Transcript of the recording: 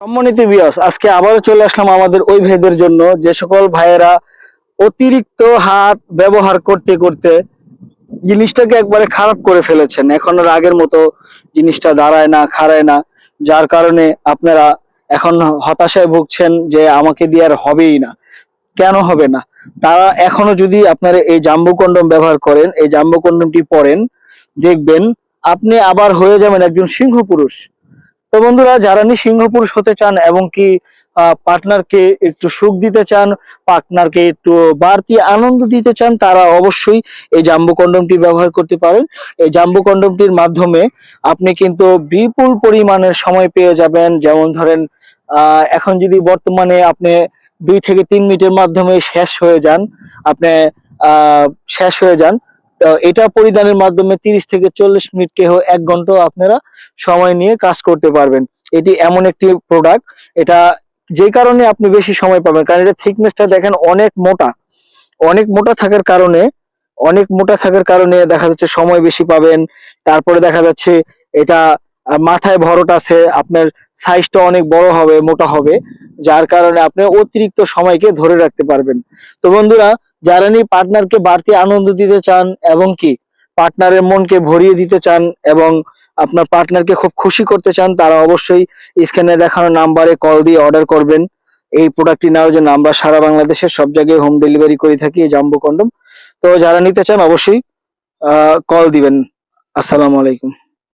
সম্মানিত বিয়স আজকে আবারও চলে আসলাম আমাদের ওই ভেদের জন্য। যে সকল ভাইয়েরা অতিরিক্ত হাত ব্যবহার করতে করতে জিনিসটাকে একবারে খারাপ করে ফেলেছেন, এখন আর আগের মতো জিনিসটা দাঁড়ায় না, খাড়ায় না, যার কারণে আপনারা এখন হতাশায় ভুগছেন যে আমাকে দিয়ে আর হবেই না। কেন হবে না? তারা এখনও যদি আপনারা এই জাম্বু কন্ডম ব্যবহার করেন, এই জাম্বু কন্ডমটি পরেন, দেখবেন আপনি আবার হয়ে যাবেন একজন সিংহ পুরুষ। তো বন্ধুরা, যারা নি পুরুষ হতে চান এবং কি পার্টনারকে একটু সুখ দিতে চান, পার্টনারকে একটু বাড়তি আনন্দ দিতে চান, তারা অবশ্যই এই জাম্বু কন্ডমটি ব্যবহার করতে পারেন। এই জাম্বু কন্ডমটির মাধ্যমে আপনি কিন্তু বিপুল পরিমাণের সময় পেয়ে যাবেন। যেমন ধরেন এখন যদি বর্তমানে আপনি দুই থেকে তিন মিনিটের মাধ্যমে শেষ হয়ে যান, আপনি শেষ হয়ে যান এটা পরিধানের মাধ্যমে তিরিশ থেকে চল্লিশ মিনিট কেহ এক ঘণ্টা আপনারা সময় নিয়ে কাজ করতে পারবেন। এটি এমন একটি প্রোডাক্ট এটা যে কারণে আপনি বেশি সময় পাবেন, কারণ এটা থিকনেসটা দেখেন অনেক মোটা। অনেক মোটা থাকার কারণে, অনেক মোটা থাকার কারণে দেখা যাচ্ছে সময় বেশি পাবেন। তারপরে দেখা যাচ্ছে এটা মাথায় ভরট আছে, আপনার সাইজটা অনেক বড় হবে, মোটা হবে, যার কারণে আপনি অতিরিক্ত সময়কে ধরে রাখতে পারবেন। তো বন্ধুরা যারা নি পার্টনারকে বাড়তি আনন্দ দিতে চান এবং কি পার্টনারের মনকে ভরিয়ে দিতে চান এবং আপনার পার্টনারকে খুব খুশি করতে চান, তারা অবশ্যই স্ক্রিনে দেখানো নাম্বারে কল দিয়ে অর্ডার করবেন। এই প্রোডাক্টটি নেওয়ার জন্য আমরা সারা বাংলাদেশের সব জায়গায় হোম ডেলিভারি করে থাকি এই জাম্বো কন্ডম। তো যারা নিতে চান অবশ্যই কল দিবেন। আসসালামু আলাইকুম।